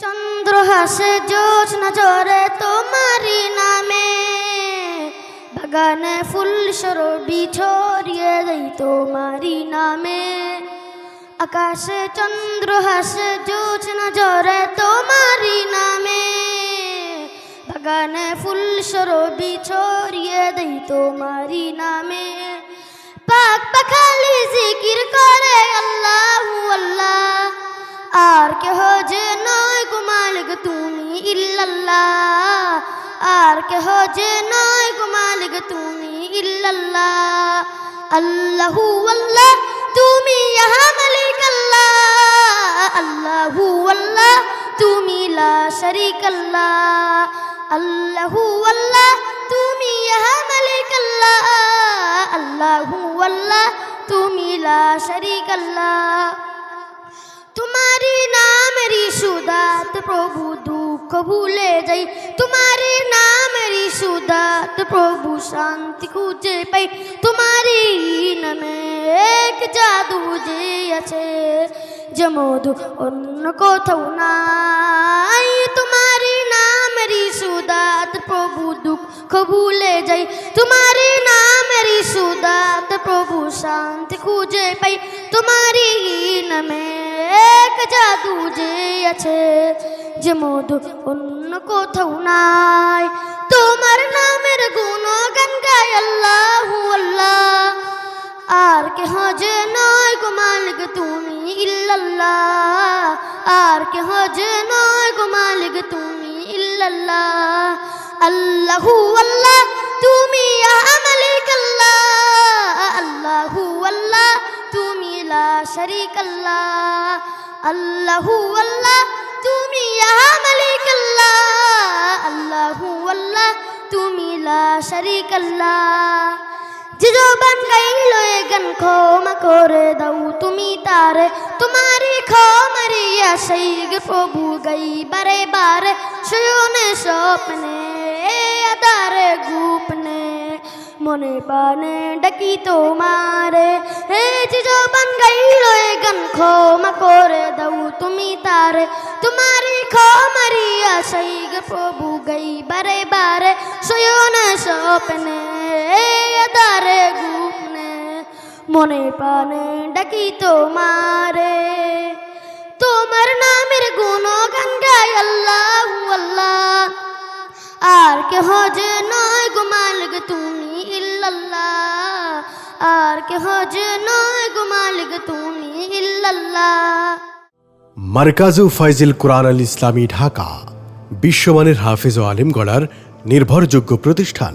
চন্দ্র হাসে জোছনা জরে তোমারি নামে। বাগানে ফুল সরবি ছড়িয়ে দেই তোমারি নামে। আকাশে চন্দ্র হাসে জোছনা জরে তোমারি নামে। বাগানে ফুল সরবি ছড়িয়ে দেই তোমারি নামে। যে নয় গো তুমি ইল্লাল্লাহ। আর কেহ যে নয় গো তুমি ইল্লাল্লাহ। আল্লাহু আল্লাহ, তুমি ইহা মালিক আল্লাহ। আল্লাহু আল্লাহ, তুমি লা শরীক আল্লাহ। আল্লাহু আল্লাহ, তুমি ইহা মালিক আল্লাহ। আল্লাহু আল্লাহ, তুমি লা শরীক আল্লাহ। সুদাত প্রভু দুঃখ ভুলে যাই। তোমারি নামেরি সুদাত প্রভু শান্তি খুঁজে পাই। তোমারি নামে এক জাদু যে আছে। যে মধু অন্য কোথাও নাই। তোমারি নামেরি সুদাত প্রভু দুঃখ ভুলে যাই। তোমারি নামেরি সুদাত প্রভু শান্তি খুঁজে পাই। তোমারি নামে জাদু যে আছে যে মধু অন্য কোথাও নাই। তোমার নামের গুণগান গায় আল্লাহ আল্লাহ। আর কে হজে নয় গো মালিক তুমি ইল্লাল্লাহ। আর কে হজে নয় গো মালিক তুমি ইল্লাল্লাহ। আল্লাহু আল্লাহ, তুমি শরীক আল্লাহ আল্লাহু আল্লাহ তুমি আল্লাহ আল্লাহু আল্লাহ, তুমি লা শরীক গাইল গান ক্ষমা করে দাও, তুমি সেই প্রভু গাই বারে। বারে শয়নে স্বপ্নে মনে পানে ডাকি তোমারে। হে যে গাইল তুমি তারে, তোমারি সেই গে প্রভু গাই বারে বারে। শয়নে স্বপ্নে আদারে গুপনে। মনে পানে ডাকি তোমারে। তোমার নামের গুণগান গাই আল্লাহ আল্লাহ। আর কে হজে নয় গো মালিক তুমি ইল্লাল্লাহ। আর কে হজে নয় গো মালিক তুমি ইল্লাল্লাহ। মার্কাজু ফাইজিল কোরআন আল ইসলামী ঢাকা। বিশ্বমানের হাফিজ ও আলিম গড়ার নির্ভরযোগ্য প্রতিষ্ঠান।